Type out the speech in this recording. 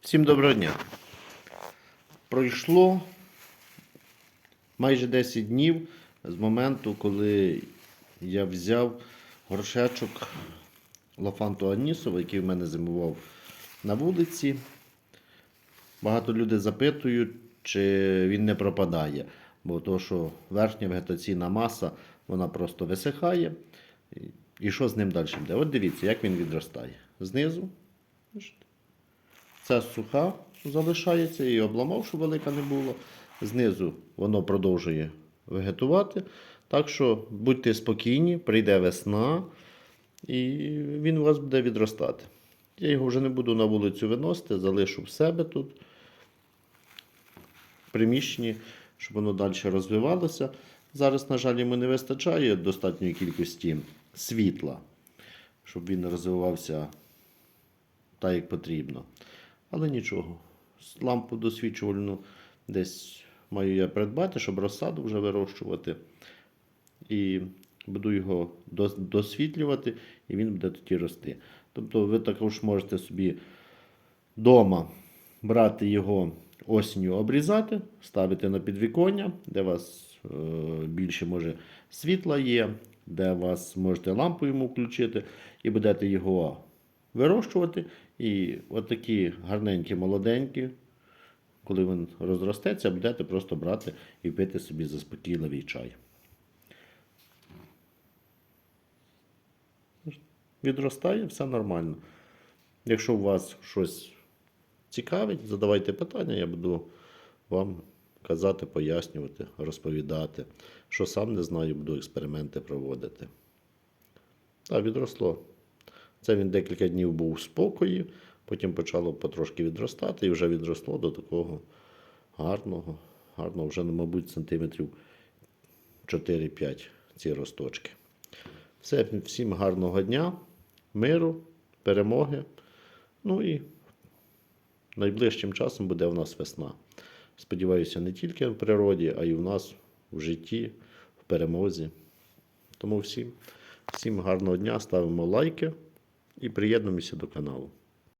Всім доброго дня. Пройшло майже 10 днів з моменту, коли я взяв горшечок Лафанту Анісова, який в мене зимував на вулиці. Багато людей запитують, чи він не пропадає, бо то, що верхня вегетаційна маса вона просто висихає. І- що з ним далі буде? От дивіться, як він відростає. Знизу Ця суха залишається, її обламав, щоб велика не було. Знизу воно продовжує вегетувати. Так що будьте спокійні, прийде весна, і він у вас буде відростати. Я його вже не буду на вулицю виносити, залишу в себе тут, в приміщенні, щоб воно далі розвивалося. Зараз, на жаль, йому не вистачає достатньої кількості світла, щоб він розвивався так, як потрібно. Але нічого. Лампу досвідчувальну десь маю я придбати, щоб розсаду вже вирощувати. І буду його досвітлювати, і він буде тоді рости. Тобто ви також можете собі вдома брати його осінню обрізати, ставити на підвіконня, де у вас е, більше може світла є, де у вас можете лампу йому включити, і будете його вирощувати. І отакі гарненькі, молоденькі, коли він розростеться, будете просто брати і пити собі заспокійливий чай. Відростає, все нормально. Якщо у вас щось цікавить, задавайте питання, я буду вам казати, пояснювати, розповідати. Що сам не знаю, буду експерименти проводити. Так, відросло. Це він декілька днів був в спокої, потім почало потрошки відростати і вже відросло до такого гарного, гарного, вже, ну, мабуть, сантиметрів 4-5 ці росточки. Все, всім гарного дня, миру, перемоги. Ну і найближчим часом буде в нас весна. Сподіваюся, не тільки в природі, а й в нас в житті, в перемозі. Тому всім, всім гарного дня, ставимо лайки і приєднуємося до каналу.